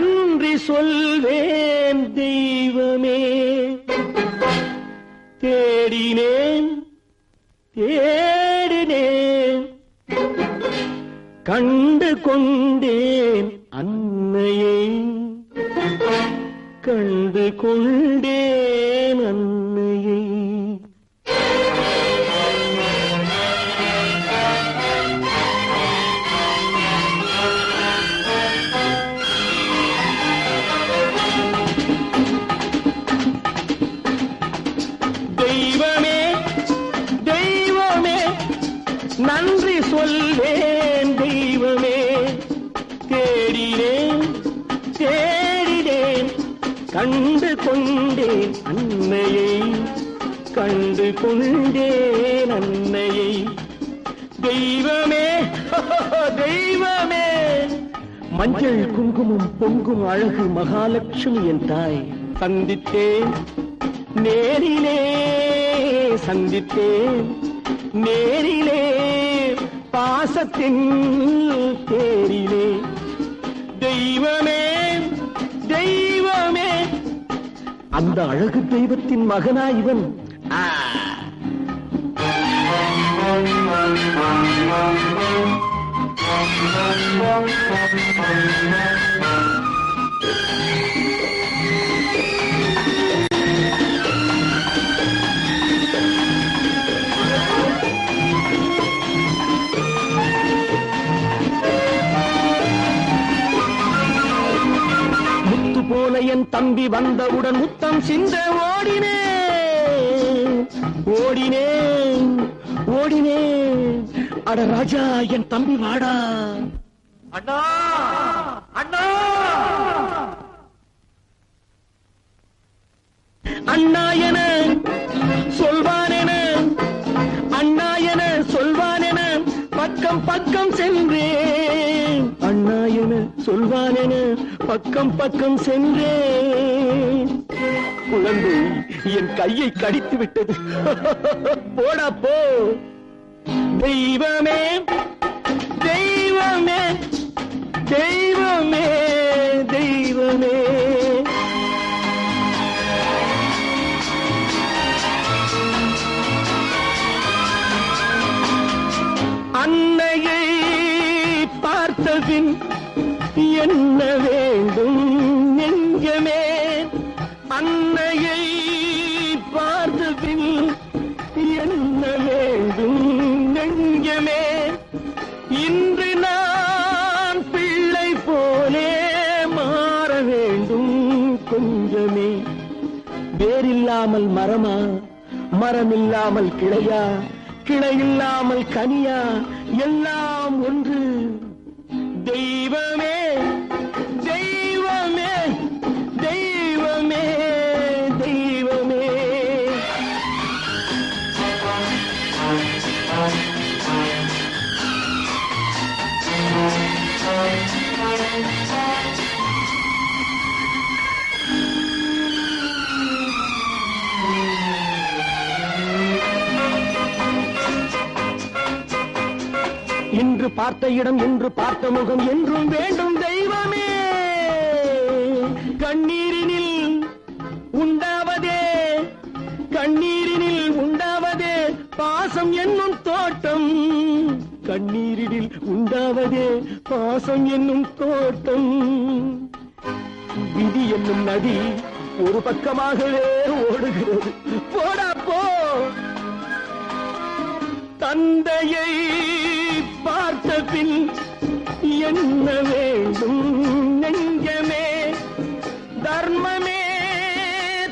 நன்றி சொல்வேன் தெய்வமே. தேடினேன் தேடினேன். கண்டு கொண்டேன் அன்னையை. கண்டு கொண்டேன் அன்னை நன்றி சொல்வேன் தெய்வமே. தேடினேன் தேடினேன் கண்டு கொண்டேன் அன்னையை. கண்டு கொண்டேன் அன்னையை. தெய்வமே தெய்வமே. மஞ்சள் குங்குமம் பொங்கும் அழகு மகாலட்சுமி என் தாய். சந்தித்தேன் நேரிலே சந்தித்தேன். நேரிலே பாசத்தின் தேரிலே தெய்வமே தெய்வமே. அந்த அழகு தெய்வத்தின் மகனா இவன். ஆ. முத்து என் தம்பி வந்தவுடன் முத்தம் சிந்த ஓடினேன் ஓடினேன் ஓடினேன் அட ராஜா என் தம்பி வாடா. அண்ணா அண்ணா. அண்ணா என சொல்வானென. அண்ணா என சொல்வானென. பக்கம் பக்கம் சென்றேன் அண்ணா என பக்கம் பக்கம் சென்றேன். குழந்தை என் கையை கடித்து விட்டது. போடா போ. தெய்வமே தெய்வமே தெய்வமே தெய்வமே. அன்னையை பார்த்தபின் என்ன வேண்டும் நெஞ்சமே? அன்னையை பார்த்தபின் என்ன வேண்டும் நெஞ்சமே? இன்று நான் பிள்ளை போலே மாற வேண்டும் கொஞ்சமே. வேரில்லாமல் மரமா? மரமில்லாமல் கிளையா? கிளையில்லாமல் கனியா? எல்லாம் ஒன்று. தெய்வமே இன்று பார்த்த இடம் என்று பார்த்த முகம் என்றும் வேண்டும் தெய்வமே. கண்ணீரினில் உண்டாவதே கண்ணீரினில் உண்டாவதே பாசம் என்னும் தோட்டம். கண்ணீரினில் உண்டாவதே பாசம் என்னும் தோட்டம். விதி என்னும் நதி ஒரு பக்கமாகவே ஓடுகிறது. போடா போ. தந்தையை பார்த்த பின் என்ன வேண்டும் நெஞ்சமே? தர்மமே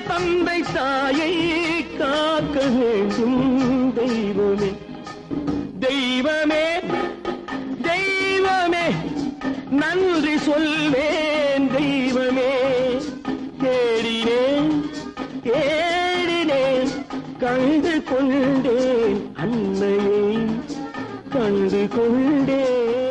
தந்தை தாயை காக்க வேண்டும் தெய்வமே. தெய்வமே தெய்வமே நன்றி சொல்வேன் தெய்வமே. தேடினேன் தேடினேன் கண்டு கொண்டேன் அன்னையே. கண்டு கொண்டே.